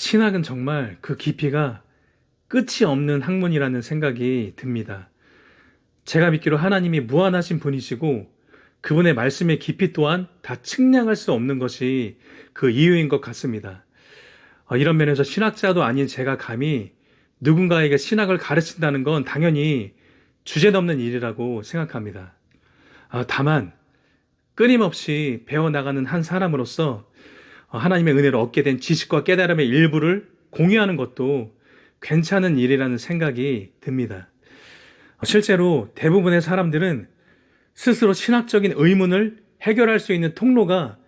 신학은 정말 그 깊이가 끝이 없는 학문이라는 생각이 듭니다. 제가 믿기로 하나님이 무한하신 분이시고 그분의 말씀의 깊이 또한 다 측량할 수 없는 것이 그 이유인 것 같습니다. 어, 이런 면에서 신학자도 아닌 제가 감히 누군가에게 신학을 가르친다는 건 당연히 주제 넘는 일이라고 생각합니다. 아, 다만 끊임없이 배워나가는 한 사람으로서 어, 하나님의 은혜를 얻게 된 지식과 깨달음의 일부를 공유하는 것도 괜찮은 일이라는 생각이 듭니다. 어, 실제로 대부분의 사람들은 스스로 신학적인 의문을 해결할 수 있는 통로가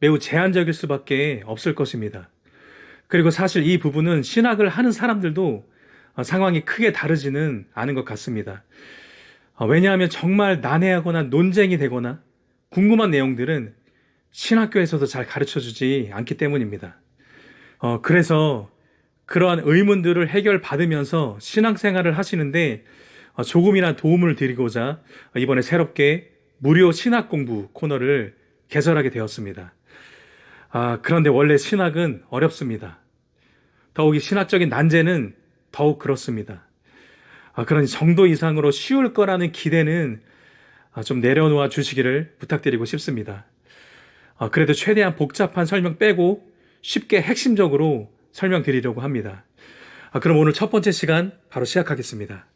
매우 제한적일 수밖에 없을 것입니다. 그리고 사실 이 부분은 신학을 하는 사람들도 어, 상황이 크게 다르지는 않은 것 같습니다. 어, 왜냐하면 정말 난해하거나 논쟁이 되거나 궁금한 내용들은 신학교에서도 잘 가르쳐 주지 않기 때문입니다. 어, 그래서 그러한 의문들을 해결받으면서 신앙생활을 하시는데 어, 조금이나 도움을 드리고자 이번에 새롭게 무료 신학 공부 코너를 개설하게 되었습니다. 아, 그런데 원래 신학은 어렵습니다. 더욱이 신학적인 난제는 더욱 그렇습니다. 아, 그러니 정도 이상으로 쉬울 거라는 기대는 아, 좀 내려놓아 주시기를 부탁드리고 싶습니다. 아, 그래도 최대한 복잡한 설명 빼고 쉽게 핵심적으로 설명드리려고 합니다. 아, 그럼 오늘 첫 번째 시간 바로 시작하겠습니다.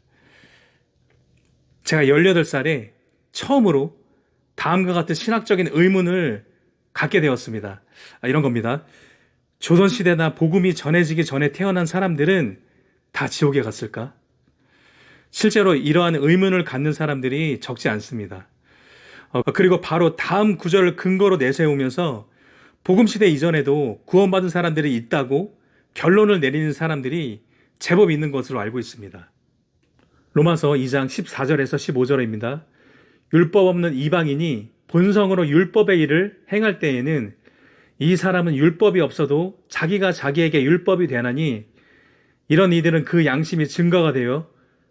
제가 18살에 처음으로 다음과 같은 신학적인 의문을 갖게 되었습니다. 아, 이런 겁니다. 조선시대나 복음이 전해지기 전에 태어난 사람들은 다 지옥에 갔을까? 실제로 이러한 의문을 갖는 사람들이 적지 않습니다. 어, 그리고 바로 다음 구절을 근거로 내세우면서 복음 시대 이전에도 구원받은 사람들이 있다고 결론을 내리는 사람들이 제법 있는 것으로 알고 있습니다. 로마서 2장 14절에서 15절입니다. 율법 없는 이방인이 본성으로 율법의 일을 행할 때에는 이 사람은 율법이 없어도 자기가 자기에게 율법이 되나니 이런 이들은 그 양심이 증거가 되어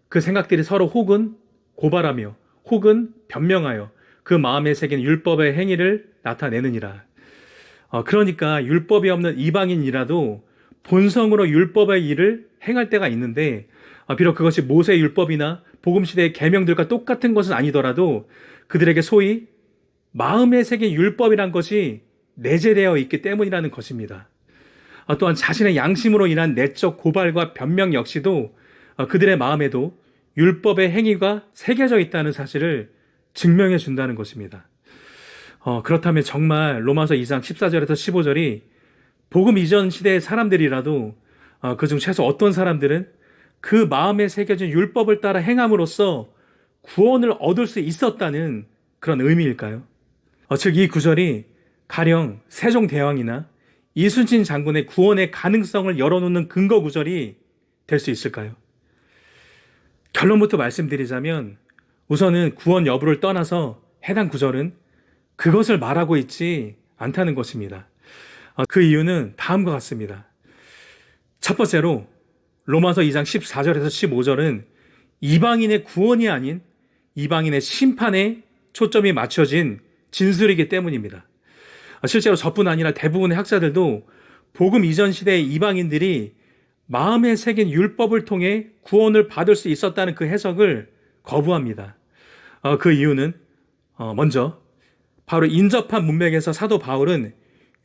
그 생각들이 서로 혹은 고발하며 혹은 변명하여 그 마음에 새긴 율법의 행위를 나타내느니라. 어, 그러니까 율법이 없는 이방인이라도 본성으로 율법의 일을 행할 때가 있는데 어, 비록 그것이 모세 율법이나 복음 시대의 계명들과 똑같은 것은 아니더라도 그들에게 소위 마음에 새긴 율법이란 것이 내재되어 있기 때문이라는 것입니다. 어, 또한 자신의 양심으로 인한 내적 고발과 변명 역시도 어, 그들의 마음에도 율법의 행위가 새겨져 있다는 사실을 증명해 준다는 것입니다. 어, 그렇다면 정말 로마서 2장 14절에서 15절이 복음 이전 시대의 사람들이라도 어, 그중 최소 어떤 사람들은 그 마음에 새겨진 율법을 따라 행함으로써 구원을 얻을 수 있었다는 그런 의미일까요? 어, 즉, 이 구절이 가령 세종대왕이나 이순신 장군의 구원의 가능성을 열어놓는 근거 구절이 될 수 있을까요? 결론부터 말씀드리자면 우선은 구원 여부를 떠나서 해당 구절은 그것을 말하고 있지 않다는 것입니다. 어, 그 이유는 다음과 같습니다. 첫 번째로 로마서 2장 14절에서 15절은 이방인의 구원이 아닌 이방인의 심판에 초점이 맞춰진 진술이기 때문입니다. 어, 실제로 저뿐 아니라 대부분의 학자들도 복음 이전 시대의 이방인들이 마음에 새긴 율법을 통해 구원을 받을 수 있었다는 그 해석을 거부합니다. 어, 그 이유는 어, 먼저 바로 인접한 문맥에서 사도 바울은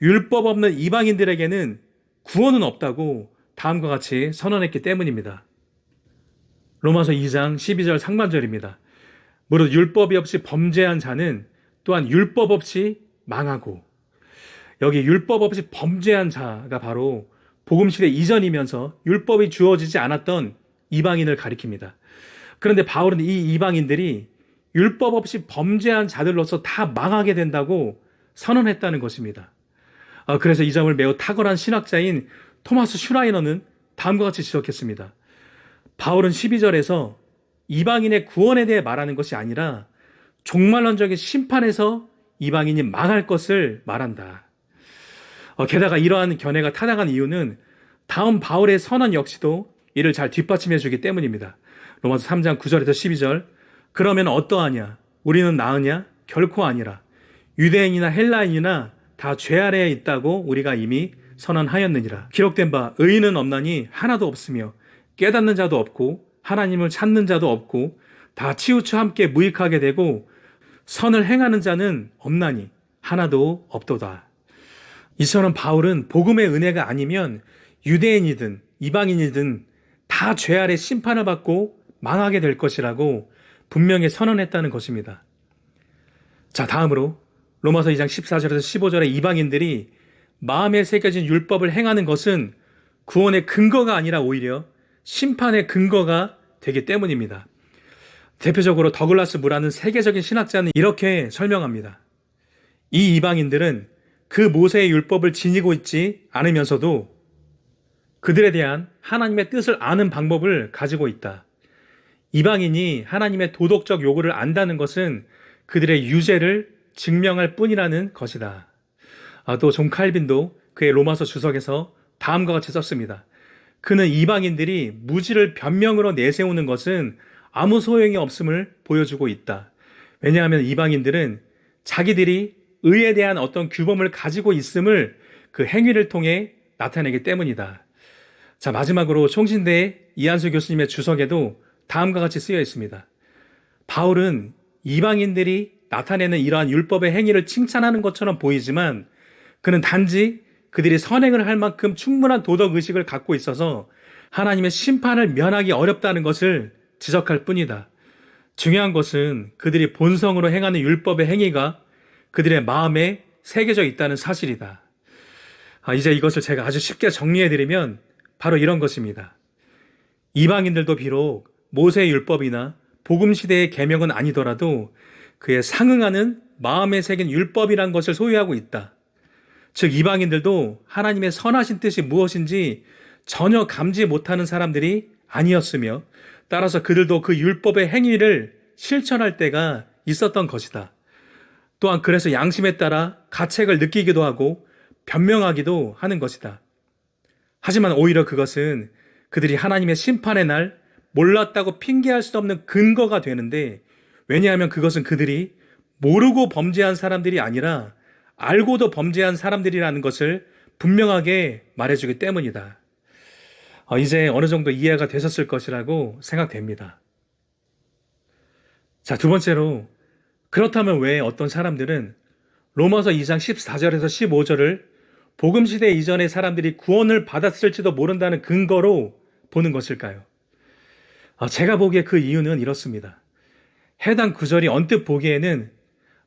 율법 없는 이방인들에게는 구원은 없다고 다음과 같이 선언했기 때문입니다. 로마서 2장 12절 상반절입니다. 무릇 율법이 없이 범죄한 자는 또한 율법 없이 망하고 여기 율법 없이 범죄한 자가 바로 복음 시대 이전이면서 율법이 주어지지 않았던 이방인을 가리킵니다. 그런데 바울은 이 이방인들이 율법 없이 범죄한 자들로서 다 망하게 된다고 선언했다는 것입니다. 아, 그래서 이 점을 매우 탁월한 신학자인 토마스 슈라이너는 다음과 같이 지적했습니다. 바울은 12절에서 이방인의 구원에 대해 말하는 것이 아니라 종말론적인 심판에서 이방인이 망할 것을 말한다. 어, 게다가 이러한 견해가 타당한 이유는 다음 바울의 선언 역시도 이를 잘 뒷받침해 주기 때문입니다. 로마서 3장 9절에서 12절. 그러면 어떠하냐? 우리는 나으냐? 결코 아니라. 유대인이나 헬라인이나 다 죄 아래에 있다고 우리가 이미 선언하였느니라. 기록된 바 의인은 없나니 하나도 없으며 깨닫는 자도 없고 하나님을 찾는 자도 없고 다 치우쳐 함께 무익하게 되고 선을 행하는 자는 없나니 하나도 없도다. 이처럼 바울은 복음의 은혜가 아니면 유대인이든 이방인이든 다 죄 아래 심판을 받고 망하게 될 것이라고 분명히 선언했다는 것입니다. 자, 다음으로 로마서 2장 14절에서 15절에 이방인들이 마음에 새겨진 율법을 행하는 것은 구원의 근거가 아니라 오히려 심판의 근거가 되기 때문입니다. 대표적으로 더글라스 무라는 세계적인 신학자는 이렇게 설명합니다. 이 이방인들은 그 모세의 율법을 지니고 있지 않으면서도 그들에 대한 하나님의 뜻을 아는 방법을 가지고 있다. 이방인이 하나님의 도덕적 요구를 안다는 것은 그들의 유죄를 증명할 뿐이라는 것이다. 아, 또존 칼빈도 그의 로마서 주석에서 다음과 같이 썼습니다. 그는 이방인들이 무지를 변명으로 내세우는 것은 아무 소용이 없음을 보여주고 있다. 왜냐하면 이방인들은 자기들이 의에 대한 어떤 규범을 가지고 있음을 그 행위를 통해 나타내기 때문이다. 자, 마지막으로 총신대 이한수 교수님의 주석에도 다음과 같이 쓰여 있습니다. 바울은 이방인들이 나타내는 이러한 율법의 행위를 칭찬하는 것처럼 보이지만 그는 단지 그들이 선행을 할 만큼 충분한 도덕 의식을 갖고 있어서 하나님의 심판을 면하기 어렵다는 것을 지적할 뿐이다. 중요한 것은 그들이 본성으로 행하는 율법의 행위가 그들의 마음에 새겨져 있다는 사실이다. 아, 이제 이것을 제가 아주 쉽게 정리해드리면 바로 이런 것입니다. 이방인들도 비록 모세의 율법이나 복음 시대의 계명은 아니더라도 그에 상응하는 마음에 새긴 율법이란 것을 소유하고 있다. 즉 이방인들도 하나님의 선하신 뜻이 무엇인지 전혀 감지 못하는 사람들이 아니었으며 따라서 그들도 그 율법의 행위를 실천할 때가 있었던 것이다. 또한 그래서 양심에 따라 가책을 느끼기도 하고 변명하기도 하는 것이다. 하지만 오히려 그것은 그들이 하나님의 심판의 날 몰랐다고 핑계할 수 없는 근거가 되는데 왜냐하면 그것은 그들이 모르고 범죄한 사람들이 아니라 알고도 범죄한 사람들이라는 것을 분명하게 말해주기 때문이다. 어, 이제 어느 정도 이해가 되셨을 것이라고 생각됩니다. 자, 두 번째로, 그렇다면 왜 어떤 사람들은 로마서 2장 14절에서 15절을 복음시대 이전의 사람들이 구원을 받았을지도 모른다는 근거로 보는 것일까요? 어, 제가 보기에 그 이유는 이렇습니다. 해당 구절이 언뜻 보기에는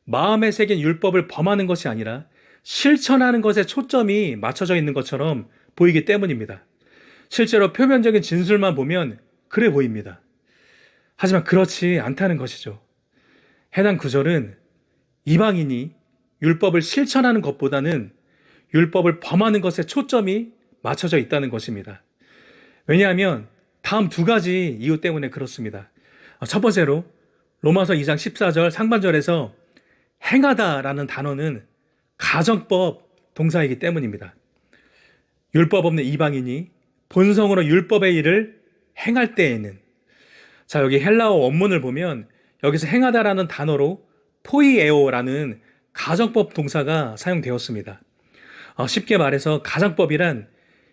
마음에 새긴 율법을 범하는 것이 아니라 실천하는 것에 초점이 맞춰져 있는 것처럼 보이기 때문입니다. 실제로 표면적인 진술만 보면 그래 보입니다. 하지만 그렇지 않다는 것이죠. 해당 구절은 이방인이 율법을 실천하는 것보다는 율법을 범하는 것에 초점이 맞춰져 있다는 것입니다. 왜냐하면 다음 두 가지 이유 때문에 그렇습니다. 첫 번째로 로마서 2장 14절 상반절에서 행하다라는 단어는 가정법 동사이기 때문입니다. 율법 없는 이방인이 본성으로 율법의 일을 행할 때에는 자 여기 헬라어 원문을 보면 여기서 행하다라는 단어로 포이에오라는 가정법 동사가 사용되었습니다. 어, 쉽게 말해서 가정법이란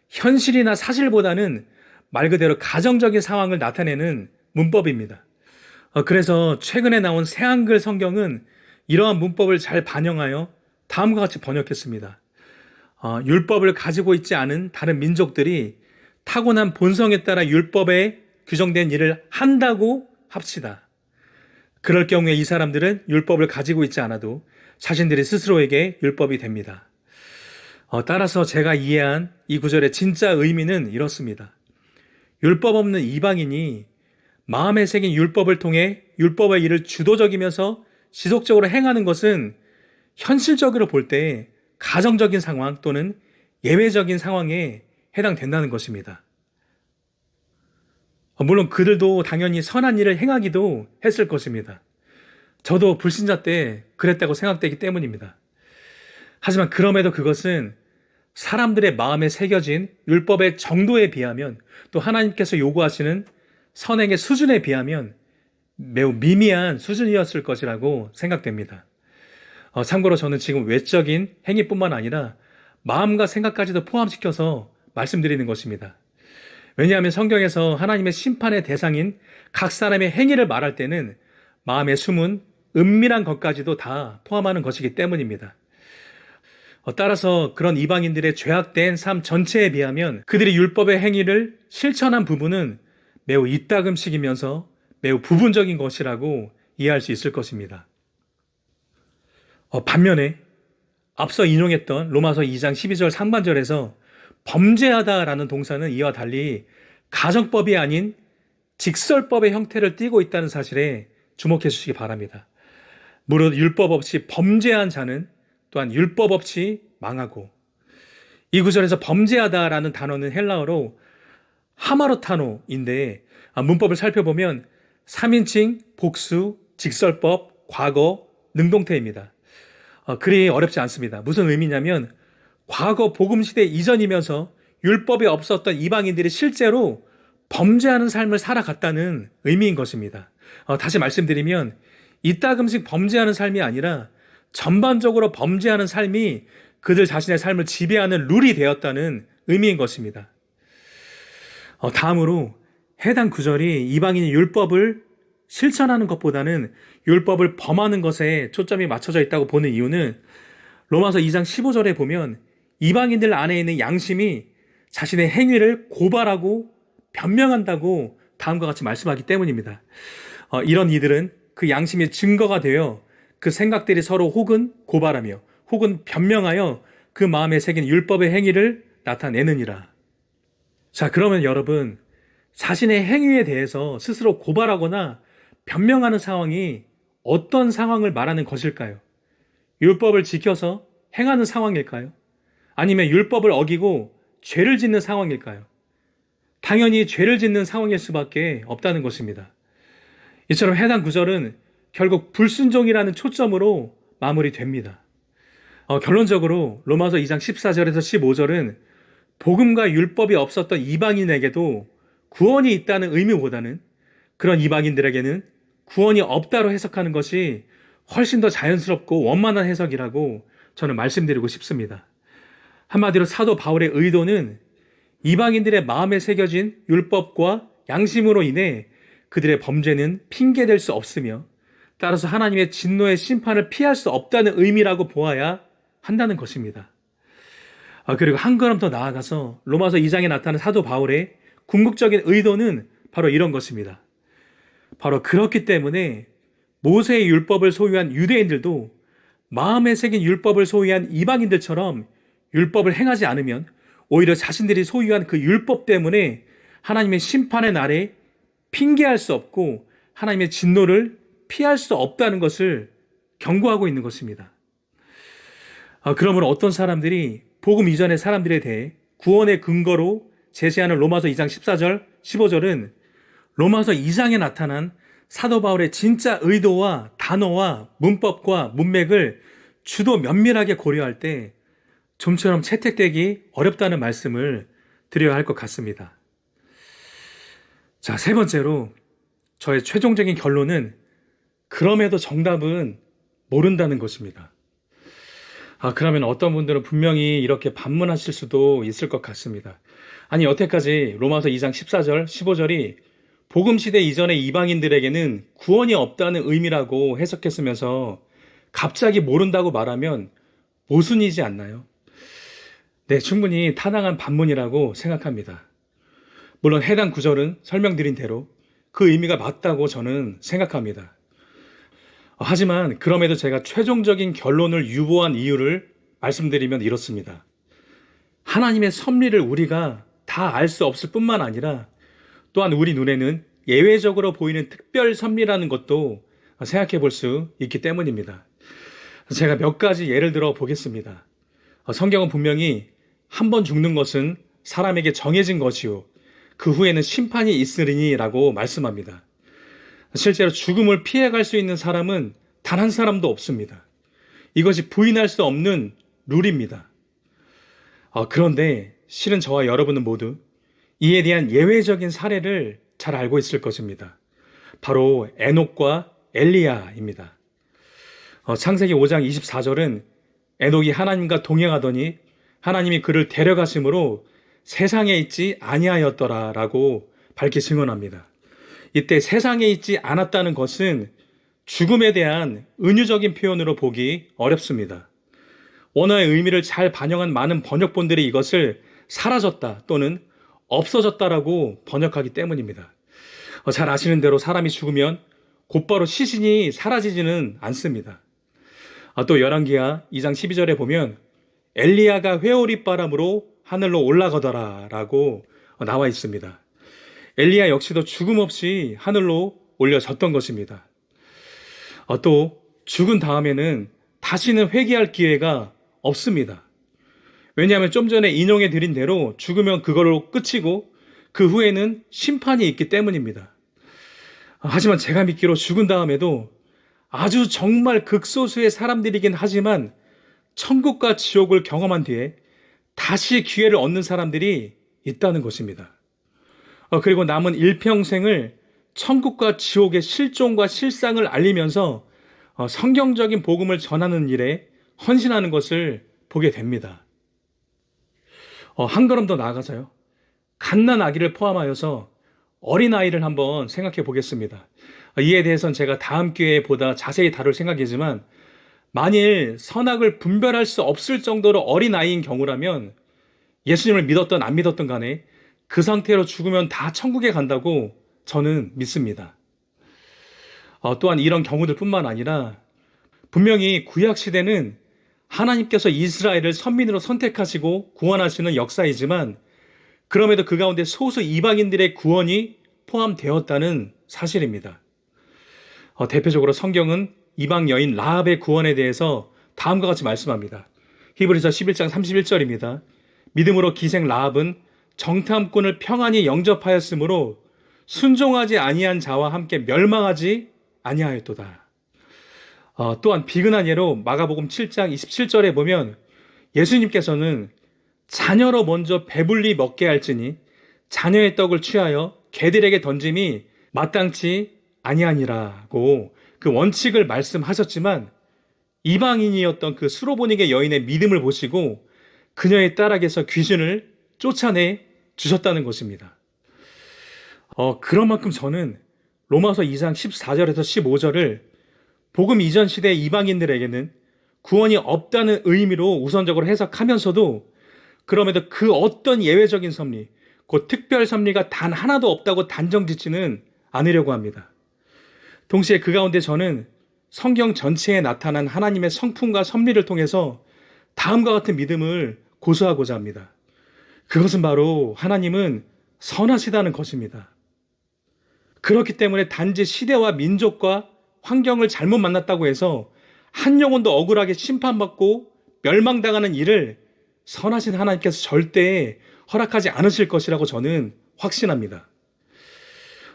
현실이나 사실보다는 말 그대로 가정적인 상황을 나타내는 문법입니다. 어, 그래서 최근에 나온 새 한글 성경은 이러한 문법을 잘 반영하여 다음과 같이 번역했습니다. 어, 율법을 가지고 있지 않은 다른 민족들이 타고난 본성에 따라 율법에 규정된 일을 한다고 합시다. 그럴 경우에 이 사람들은 율법을 가지고 있지 않아도 자신들이 스스로에게 율법이 됩니다. 어, 따라서 제가 이해한 이 구절의 진짜 의미는 이렇습니다. 율법 없는 이방인이 마음에 새긴 율법을 통해 율법의 일을 주도적이면서 지속적으로 행하는 것은 현실적으로 볼 때 가정적인 상황 또는 예외적인 상황에 해당된다는 것입니다. 물론 그들도 당연히 선한 일을 행하기도 했을 것입니다. 저도 불신자 때 그랬다고 생각되기 때문입니다. 하지만 그럼에도 그것은 사람들의 마음에 새겨진 율법의 정도에 비하면 또 하나님께서 요구하시는 선행의 수준에 비하면 매우 미미한 수준이었을 것이라고 생각됩니다. 어, 참고로 저는 지금 외적인 행위뿐만 아니라 마음과 생각까지도 포함시켜서 말씀드리는 것입니다. 왜냐하면 성경에서 하나님의 심판의 대상인 각 사람의 행위를 말할 때는 마음에 숨은 은밀한 것까지도 다 포함하는 것이기 때문입니다. 어, 따라서 그런 이방인들의 죄악된 삶 전체에 비하면 그들이 율법의 행위를 실천한 부분은 매우 이따금씩이면서 매우 부분적인 것이라고 이해할 수 있을 것입니다. 어, 반면에 앞서 인용했던 로마서 2장 12절 상반절에서 범죄하다라는 동사는 이와 달리 가정법이 아닌 직설법의 형태를 띠고 있다는 사실에 주목해 주시기 바랍니다. 무릇 율법 없이 범죄한 자는 또한 율법 없이 망하고 이 구절에서 범죄하다라는 단어는 헬라어로 하마로타노인데 아, 문법을 살펴보면 3인칭, 복수, 직설법, 과거, 능동태입니다. 어, 그리 어렵지 않습니다. 무슨 의미냐면 과거 복음 시대 이전이면서 율법이 없었던 이방인들이 실제로 범죄하는 삶을 살아갔다는 의미인 것입니다. 어, 다시 말씀드리면 이따금씩 범죄하는 삶이 아니라 전반적으로 범죄하는 삶이 그들 자신의 삶을 지배하는 룰이 되었다는 의미인 것입니다. 어, 다음으로 해당 구절이 이방인이 율법을 실천하는 것보다는 율법을 범하는 것에 초점이 맞춰져 있다고 보는 이유는 로마서 2장 15절에 보면 이방인들 안에 있는 양심이 자신의 행위를 고발하고 변명한다고 다음과 같이 말씀하기 때문입니다. 어, 이런 이들은 그 양심의 증거가 되어 그 생각들이 서로 혹은 고발하며 혹은 변명하여 그 마음에 새긴 율법의 행위를 나타내느니라. 자, 그러면 여러분, 자신의 행위에 대해서 스스로 고발하거나 변명하는 상황이 어떤 상황을 말하는 것일까요? 율법을 지켜서 행하는 상황일까요? 아니면 율법을 어기고 죄를 짓는 상황일까요? 당연히 죄를 짓는 상황일 수밖에 없다는 것입니다. 이처럼 해당 구절은 결국 불순종이라는 초점으로 마무리됩니다. 어, 결론적으로 로마서 2장 14절에서 15절은 복음과 율법이 없었던 이방인에게도 구원이 있다는 의미보다는 그런 이방인들에게는 구원이 없다로 해석하는 것이 훨씬 더 자연스럽고 원만한 해석이라고 저는 말씀드리고 싶습니다. 한마디로 사도 바울의 의도는 이방인들의 마음에 새겨진 율법과 양심으로 인해 그들의 범죄는 핑계될 수 없으며 따라서 하나님의 진노의 심판을 피할 수 없다는 의미라고 보아야 한다는 것입니다. 아, 그리고 한 걸음 더 나아가서 로마서 2장에 나타나는 사도 바울의 궁극적인 의도는 바로 이런 것입니다. 바로 그렇기 때문에 모세의 율법을 소유한 유대인들도 마음에 새긴 율법을 소유한 이방인들처럼 율법을 행하지 않으면 오히려 자신들이 소유한 그 율법 때문에 하나님의 심판의 날에 핑계할 수 없고 하나님의 진노를 피할 수 없다는 것을 경고하고 있는 것입니다. 아, 그러면 어떤 사람들이 복음 이전의 사람들에 대해 구원의 근거로 제시하는 로마서 2장 14절, 15절은 로마서 2장에 나타난 사도 바울의 진짜 의도와 단어와 문법과 문맥을 주도 면밀하게 고려할 때 좀처럼 채택되기 어렵다는 말씀을 드려야 할 것 같습니다. 자, 세 번째로 저의 최종적인 결론은 그럼에도 정답은 모른다는 것입니다. 아, 그러면 어떤 분들은 분명히 이렇게 반문하실 수도 있을 것 같습니다. 아니, 여태까지 로마서 2장 14절, 15절이 복음시대 이전의 이방인들에게는 구원이 없다는 의미라고 해석했으면서 갑자기 모른다고 말하면 모순이지 않나요? 네, 충분히 타당한 반문이라고 생각합니다. 물론 해당 구절은 설명드린 대로 그 의미가 맞다고 저는 생각합니다. 하지만 그럼에도 제가 최종적인 결론을 유보한 이유를 말씀드리면 이렇습니다. 하나님의 섭리를 우리가 다 알 수 없을 뿐만 아니라 또한 우리 눈에는 예외적으로 보이는 특별 섭리라는 것도 생각해 볼 수 있기 때문입니다. 제가 몇 가지 예를 들어 보겠습니다. 성경은 분명히 한 번 죽는 것은 사람에게 정해진 것이요. 그 후에는 심판이 있으리니 라고 말씀합니다. 실제로 죽음을 피해갈 수 있는 사람은 단 한 사람도 없습니다. 이것이 부인할 수 없는 룰입니다. 어, 그런데 실은 저와 여러분은 모두 이에 대한 예외적인 사례를 잘 알고 있을 것입니다. 바로 에녹과 엘리야입니다. 어, 창세기 5장 24절은 에녹이 하나님과 동행하더니 하나님이 그를 데려가심으로 세상에 있지 아니하였더라라고 밝히 증언합니다. 이때 세상에 있지 않았다는 것은 죽음에 대한 은유적인 표현으로 보기 어렵습니다. 원어의 의미를 잘 반영한 많은 번역본들이 이것을 사라졌다 또는 없어졌다라고 번역하기 때문입니다. 어, 잘 아시는 대로 사람이 죽으면 곧바로 시신이 사라지지는 않습니다. 아, 또 열왕기하 2장 12절에 보면 엘리야가 회오리 바람으로 하늘로 올라가더라라고 나와 있습니다. 엘리야 역시도 죽음 없이 하늘로 올려졌던 것입니다. 어, 또 죽은 다음에는 다시는 회개할 기회가 없습니다. 왜냐하면 좀 전에 인용해 드린 대로 죽으면 그걸로 끝이고 그 후에는 심판이 있기 때문입니다. 하지만 제가 믿기로 죽은 다음에도 아주 정말 극소수의 사람들이긴 하지만 천국과 지옥을 경험한 뒤에 다시 기회를 얻는 사람들이 있다는 것입니다. 어, 그리고 남은 일평생을 천국과 지옥의 실종과 실상을 알리면서 어, 성경적인 복음을 전하는 일에 헌신하는 것을 보게 됩니다. 어, 한 걸음 더 나아가서요. 갓난 아기를 포함하여서 어린아이를 한번 생각해 보겠습니다. 이에 대해서는 제가 다음 기회에 보다 자세히 다룰 생각이지만 만일 선악을 분별할 수 없을 정도로 어린아이인 경우라면 예수님을 믿었던 안 믿었던 간에 그 상태로 죽으면 다 천국에 간다고 저는 믿습니다. 어, 또한 이런 경우들 뿐만 아니라 분명히 구약 시대는 하나님께서 이스라엘을 선민으로 선택하시고 구원하시는 역사이지만 그럼에도 그 가운데 소수 이방인들의 구원이 포함되었다는 사실입니다. 어, 대표적으로 성경은 이방 여인 라합의 구원에 대해서 다음과 같이 말씀합니다. 히브리서 11장 31절입니다. 믿음으로 기생 라합은 정탐꾼을 평안히 영접하였으므로 순종하지 아니한 자와 함께 멸망하지 아니하였도다. 어, 또한 비근한 예로 마가복음 7장 27절에 보면 예수님께서는 자녀로 먼저 배불리 먹게 할지니 자녀의 떡을 취하여 개들에게 던짐이 마땅치 아니하니라고 그 원칙을 말씀하셨지만 이방인이었던 그 수로보닉의 여인의 믿음을 보시고 그녀의 딸에게서 귀신을 쫓아내 주셨다는 것입니다. 어, 그런 만큼 저는 로마서 2장 14절에서 15절을 복음 이전 시대 이방인들에게는 구원이 없다는 의미로 우선적으로 해석하면서도 그럼에도 그 어떤 예외적인 섭리, 곧 특별 섭리가 단 하나도 없다고 단정 짓지는 않으려고 합니다. 동시에 그 가운데 저는 성경 전체에 나타난 하나님의 성품과 섭리를 통해서 다음과 같은 믿음을 고수하고자 합니다. 그것은 바로 하나님은 선하시다는 것입니다. 그렇기 때문에 단지 시대와 민족과 환경을 잘못 만났다고 해서 한 영혼도 억울하게 심판받고 멸망당하는 일을 선하신 하나님께서 절대 허락하지 않으실 것이라고 저는 확신합니다.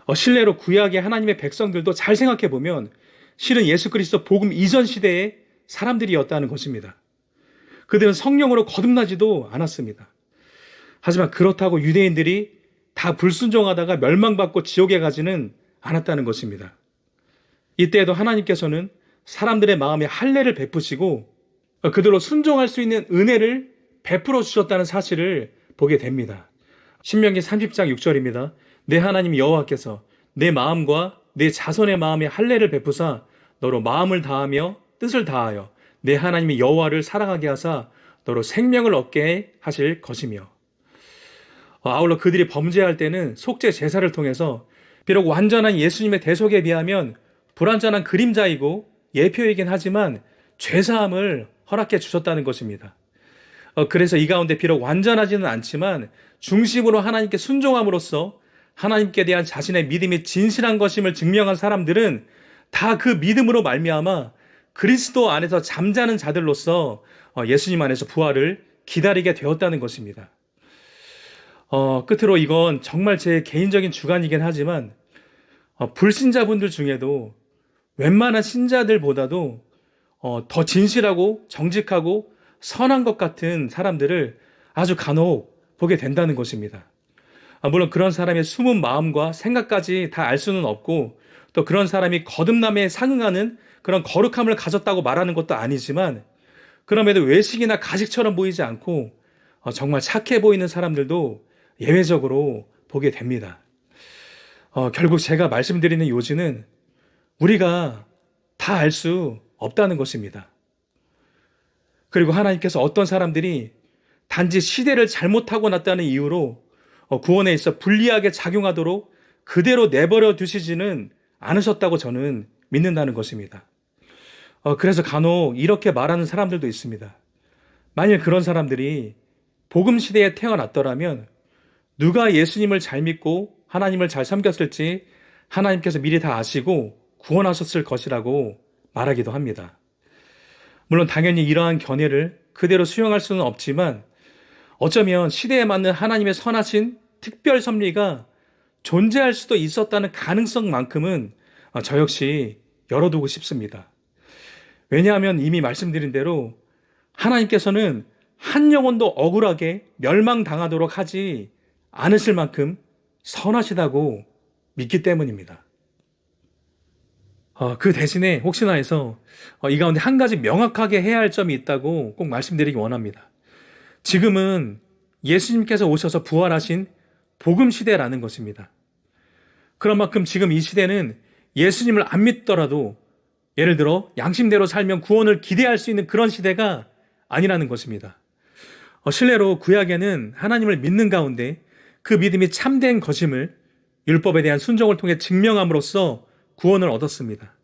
어, 실례로 구약의 하나님의 백성들도 잘 생각해 보면 실은 예수 그리스도 복음 이전 시대의 사람들이었다는 것입니다. 그들은 성령으로 거듭나지도 않았습니다. 하지만 그렇다고 유대인들이 다 불순종하다가 멸망받고 지옥에 가지는 않았다는 것입니다. 이때에도 하나님께서는 사람들의 마음에 할례를 베푸시고 그들로 순종할 수 있는 은혜를 베풀어 주셨다는 사실을 보게 됩니다. 신명기 30장 6절입니다. 내 하나님 여호와께서 내 마음과 내 자손의 마음에 할례를 베푸사 너로 마음을 다하며 뜻을 다하여 내 하나님의 여호와를 사랑하게 하사 너로 생명을 얻게 하실 것이며 아울러 그들이 범죄할 때는 속죄 제사를 통해서 비록 완전한 예수님의 대속에 비하면 불완전한 그림자이고 예표이긴 하지만 죄사함을 허락해 주셨다는 것입니다. 어, 그래서 이 가운데 비록 완전하지는 않지만 중심으로 하나님께 순종함으로써 하나님께 대한 자신의 믿음이 진실한 것임을 증명한 사람들은 다 그 믿음으로 말미암아 그리스도 안에서 잠자는 자들로서 어, 예수님 안에서 부활을 기다리게 되었다는 것입니다. 어, 끝으로 이건 정말 제 개인적인 주관이긴 하지만 어, 불신자분들 중에도 웬만한 신자들보다도 어, 더 진실하고 정직하고 선한 것 같은 사람들을 아주 간혹 보게 된다는 것입니다. 아, 물론 그런 사람의 숨은 마음과 생각까지 다 알 수는 없고 또 그런 사람이 거듭남에 상응하는 그런 거룩함을 가졌다고 말하는 것도 아니지만 그럼에도 외식이나 가식처럼 보이지 않고 어, 정말 착해 보이는 사람들도 예외적으로 보게 됩니다. 어, 결국 제가 말씀드리는 요지는 우리가 다 알 수 없다는 것입니다. 그리고 하나님께서 어떤 사람들이 단지 시대를 잘못 타고났다는 이유로 어, 구원에 있어 불리하게 작용하도록 그대로 내버려 두시지는 않으셨다고 저는 믿는다는 것입니다. 어, 그래서 간혹 이렇게 말하는 사람들도 있습니다. 만일 그런 사람들이 복음 시대에 태어났더라면 누가 예수님을 잘 믿고 하나님을 잘 섬겼을지 하나님께서 미리 다 아시고 구원하셨을 것이라고 말하기도 합니다. 물론 당연히 이러한 견해를 그대로 수용할 수는 없지만 어쩌면 시대에 맞는 하나님의 선하신 특별 섭리가 존재할 수도 있었다는 가능성만큼은 저 역시 열어두고 싶습니다. 왜냐하면 이미 말씀드린 대로 하나님께서는 한 영혼도 억울하게 멸망당하도록 하지 않으실 만큼 선하시다고 믿기 때문입니다. 어, 그 대신에 혹시나 해서 어, 이 가운데 한 가지 명확하게 해야 할 점이 있다고 꼭 말씀드리기 원합니다. 지금은 예수님께서 오셔서 부활하신 복음 시대라는 것입니다. 그런 만큼 지금 이 시대는 예수님을 안 믿더라도 예를 들어 양심대로 살면 구원을 기대할 수 있는 그런 시대가 아니라는 것입니다. 어, 실례로 구약에는 하나님을 믿는 가운데 그 믿음이 참된 것임을 율법에 대한 순종을 통해 증명함으로써 구원을 얻었습니다.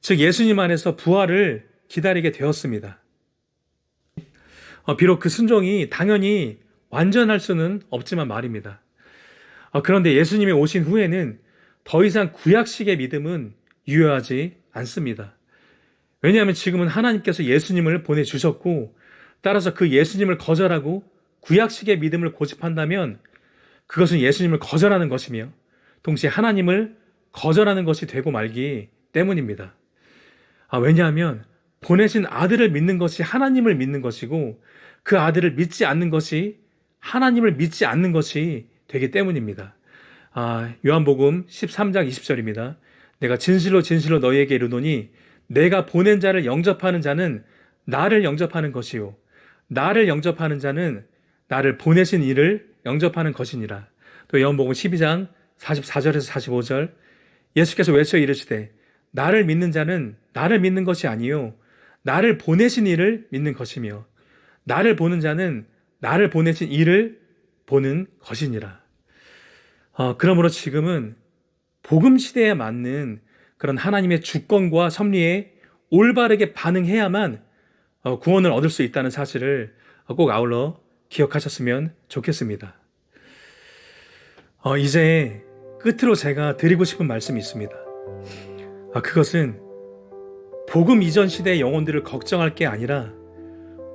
즉 예수님 안에서 부활을 기다리게 되었습니다. 어, 비록 그 순종이 당연히 완전할 수는 없지만 말입니다. 어, 그런데 예수님이 오신 후에는 더 이상 구약식의 믿음은 유효하지 않습니다. 왜냐하면 지금은 하나님께서 예수님을 보내주셨고 따라서 그 예수님을 거절하고 구약식의 믿음을 고집한다면 그것은 예수님을 거절하는 것이며 동시에 하나님을 거절하는 것이 되고 말기 때문입니다. 아, 왜냐하면 보내신 아들을 믿는 것이 하나님을 믿는 것이고 그 아들을 믿지 않는 것이 하나님을 믿지 않는 것이 되기 때문입니다. 아, 요한복음 13장 20절입니다. 내가 진실로 진실로 너희에게 이르노니 내가 보낸 자를 영접하는 자는 나를 영접하는 것이요 나를 영접하는 자는 나를 보내신 이를 영접하는 것이니라. 또 요한복음 12장 44절에서 45절 예수께서 외쳐 이르시되 나를 믿는 자는 나를 믿는 것이 아니요 나를 보내신 이를 믿는 것이며 나를 보는 자는 나를 보내신 이를 보는 것이니라. 어, 그러므로 지금은 복음 시대에 맞는 그런 하나님의 주권과 섭리에 올바르게 반응해야만 어, 구원을 얻을 수 있다는 사실을 꼭 아울러 기억하셨으면 좋겠습니다. 어, 이제 끝으로 제가 드리고 싶은 말씀이 있습니다. 아, 그것은 복음 이전 시대의 영혼들을 걱정할 게 아니라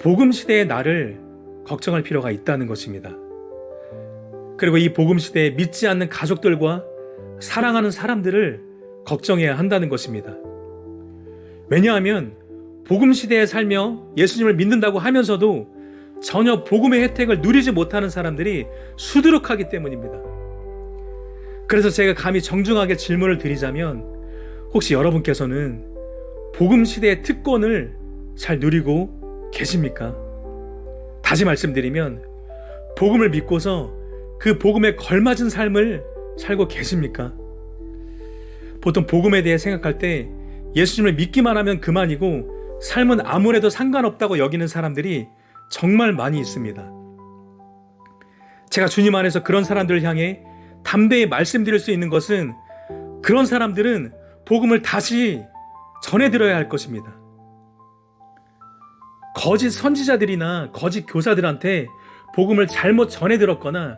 복음 시대의 나를 걱정할 필요가 있다는 것입니다. 그리고 이 복음 시대에 믿지 않는 가족들과 사랑하는 사람들을 걱정해야 한다는 것입니다. 왜냐하면 복음 시대에 살며 예수님을 믿는다고 하면서도 전혀 복음의 혜택을 누리지 못하는 사람들이 수두룩하기 때문입니다. 그래서 제가 감히 정중하게 질문을 드리자면 혹시 여러분께서는 복음 시대의 특권을 잘 누리고 계십니까? 다시 말씀드리면 복음을 믿고서 그 복음에 걸맞은 삶을 살고 계십니까? 보통 복음에 대해 생각할 때 예수님을 믿기만 하면 그만이고 삶은 아무래도 상관없다고 여기는 사람들이 정말 많이 있습니다. 제가 주님 안에서 그런 사람들을 향해 담대히 말씀드릴 수 있는 것은 그런 사람들은 복음을 다시 전해들어야 할 것입니다. 거짓 선지자들이나 거짓 교사들한테 복음을 잘못 전해들었거나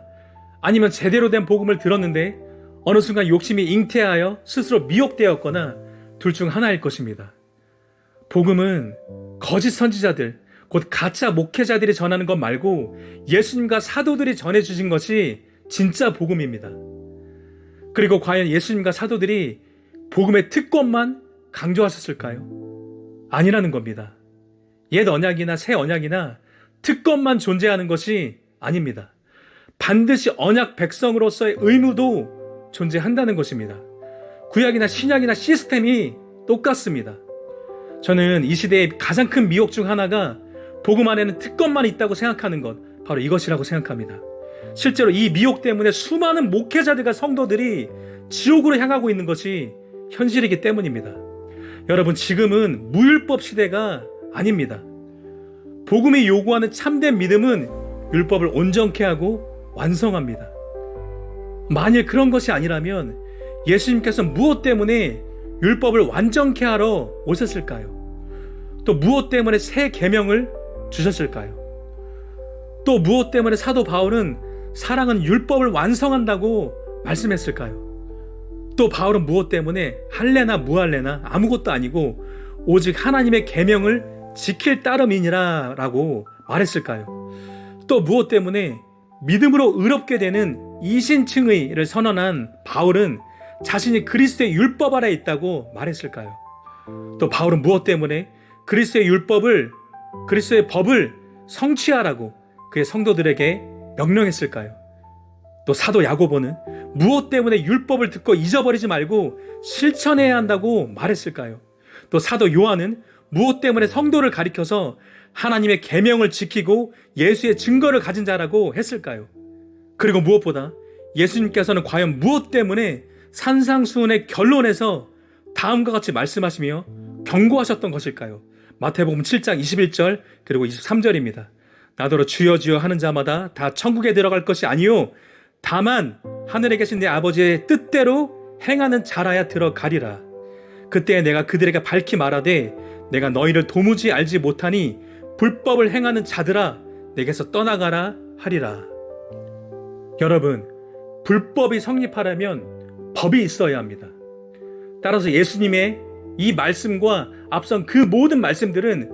아니면 제대로 된 복음을 들었는데 어느 순간 욕심이 잉태하여 스스로 미혹되었거나 둘 중 하나일 것입니다. 복음은 거짓 선지자들, 곧 가짜 목회자들이 전하는 것 말고 예수님과 사도들이 전해주신 것이 진짜 복음입니다. 그리고 과연 예수님과 사도들이 복음의 특권만 강조하셨을까요? 아니라는 겁니다. 옛 언약이나 새 언약이나 특권만 존재하는 것이 아닙니다. 반드시 언약 백성으로서의 의무도 존재한다는 것입니다. 구약이나 신약이나 시스템이 똑같습니다. 저는 이 시대의 가장 큰 미혹 중 하나가 복음 안에는 특권만 있다고 생각하는 것, 바로 이것이라고 생각합니다. 실제로 이 미혹 때문에 수많은 목회자들과 성도들이 지옥으로 향하고 있는 것이 현실이기 때문입니다. 여러분, 지금은 무율법 시대가 아닙니다. 복음이 요구하는 참된 믿음은 율법을 온전케 하고 완성합니다. 만일 그런 것이 아니라면 예수님께서 무엇 때문에 율법을 완전케 하러 오셨을까요? 또 무엇 때문에 새 계명을 주셨을까요? 또 무엇 때문에 사도 바울은 사랑은 율법을 완성한다고 말씀했을까요? 또 바울은 무엇 때문에 할래나 무할래나 아무것도 아니고 오직 하나님의 계명을 지킬 따름이니라라고 말했을까요? 또 무엇 때문에 믿음으로 의롭게 되는 이신칭의를 선언한 바울은 자신이 그리스도의 율법 아래 있다고 말했을까요? 또 바울은 무엇 때문에 그리스도의 율법을 그리스도의 법을 성취하라고 그의 성도들에게 명령했을까요? 또 사도 야고보는 무엇 때문에 율법을 듣고 잊어버리지 말고 실천해야 한다고 말했을까요? 또 사도 요한은 무엇 때문에 성도를 가리켜서 하나님의 계명을 지키고 예수의 증거를 가진 자라고 했을까요? 그리고 무엇보다 예수님께서는 과연 무엇 때문에 산상수훈의 결론에서 다음과 같이 말씀하시며 경고하셨던 것일까요? 마태복음 7장 21절 그리고 23절입니다. 나더러 주여 주여 하는 자마다 다 천국에 들어갈 것이 아니요 다만 하늘에 계신 내 아버지의 뜻대로 행하는 자라야 들어가리라. 그때 내가 그들에게 밝히 말하되 내가 너희를 도무지 알지 못하니 불법을 행하는 자들아 내게서 떠나가라 하리라. 여러분, 불법이 성립하려면 법이 있어야 합니다. 따라서 예수님의 이 말씀과 앞선 그 모든 말씀들은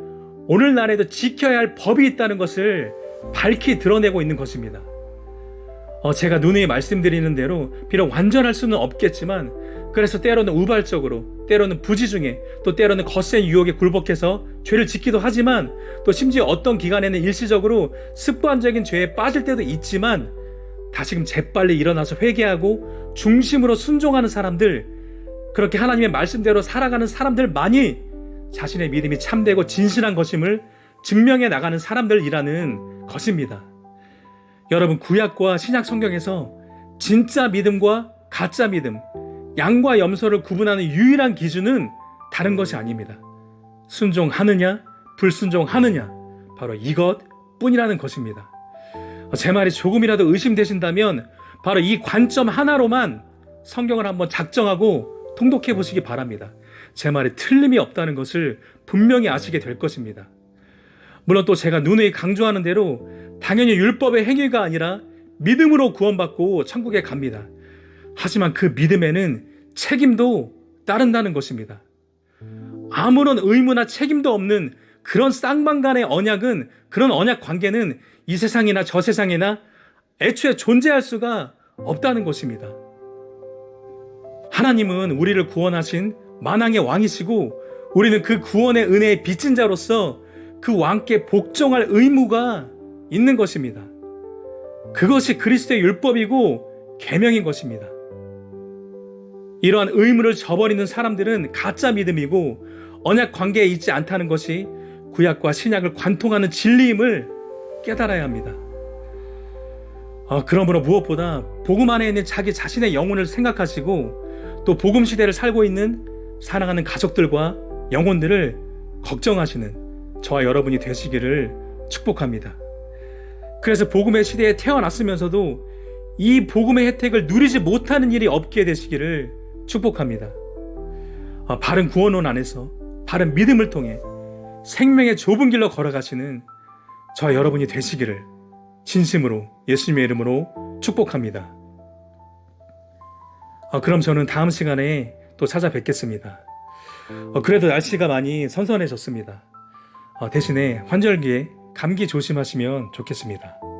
오늘날에도 지켜야 할 법이 있다는 것을 밝히 드러내고 있는 것입니다. 어, 제가 누누이 말씀드리는 대로 비록 완전할 수는 없겠지만 그래서 때로는 우발적으로 때로는 부지 중에 또 때로는 거센 유혹에 굴복해서 죄를 짓기도 하지만 또 심지어 어떤 기간에는 일시적으로 습관적인 죄에 빠질 때도 있지만 다시금 재빨리 일어나서 회개하고 중심으로 순종하는 사람들 그렇게 하나님의 말씀대로 살아가는 사람들만이 자신의 믿음이 참되고 진실한 것임을 증명해 나가는 사람들이라는 것입니다. 여러분 구약과 신약 성경에서 진짜 믿음과 가짜 믿음, 양과 염소를 구분하는 유일한 기준은 다른 것이 아닙니다. 순종하느냐, 불순종하느냐, 바로 이것 뿐이라는 것입니다. 제 말이 조금이라도 의심되신다면 바로 이 관점 하나로만 성경을 한번 작정하고 통독해 보시기 바랍니다. 제 말에 틀림이 없다는 것을 분명히 아시게 될 것입니다. 물론 또 제가 누누이 강조하는 대로 당연히 율법의 행위가 아니라 믿음으로 구원받고 천국에 갑니다. 하지만 그 믿음에는 책임도 따른다는 것입니다. 아무런 의무나 책임도 없는 그런 쌍방 간의 언약은 그런 언약 관계는 이 세상이나 저 세상이나 애초에 존재할 수가 없다는 것입니다. 하나님은 우리를 구원하신 만왕의 왕이시고 우리는 그 구원의 은혜의 빚진 자로서 그 왕께 복종할 의무가 있는 것입니다. 그것이 그리스도의 율법이고 계명인 것입니다. 이러한 의무를 저버리는 사람들은 가짜 믿음이고 언약 관계에 있지 않다는 것이 구약과 신약을 관통하는 진리임을 깨달아야 합니다. 어, 그러므로 무엇보다 복음 안에 있는 자기 자신의 영혼을 생각하시고 또 복음 시대를 살고 있는 사랑하는 가족들과 영혼들을 걱정하시는 저와 여러분이 되시기를 축복합니다. 그래서 복음의 시대에 태어났으면서도 이 복음의 혜택을 누리지 못하는 일이 없게 되시기를 축복합니다. 어, 바른 구원론 안에서 바른 믿음을 통해 생명의 좁은 길로 걸어가시는 저와 여러분이 되시기를 진심으로 예수님의 이름으로 축복합니다. 어, 그럼 저는 다음 시간에 또 찾아뵙겠습니다. 어, 그래도 날씨가 많이 선선해졌습니다. 어, 대신에 환절기에 감기 조심하시면 좋겠습니다.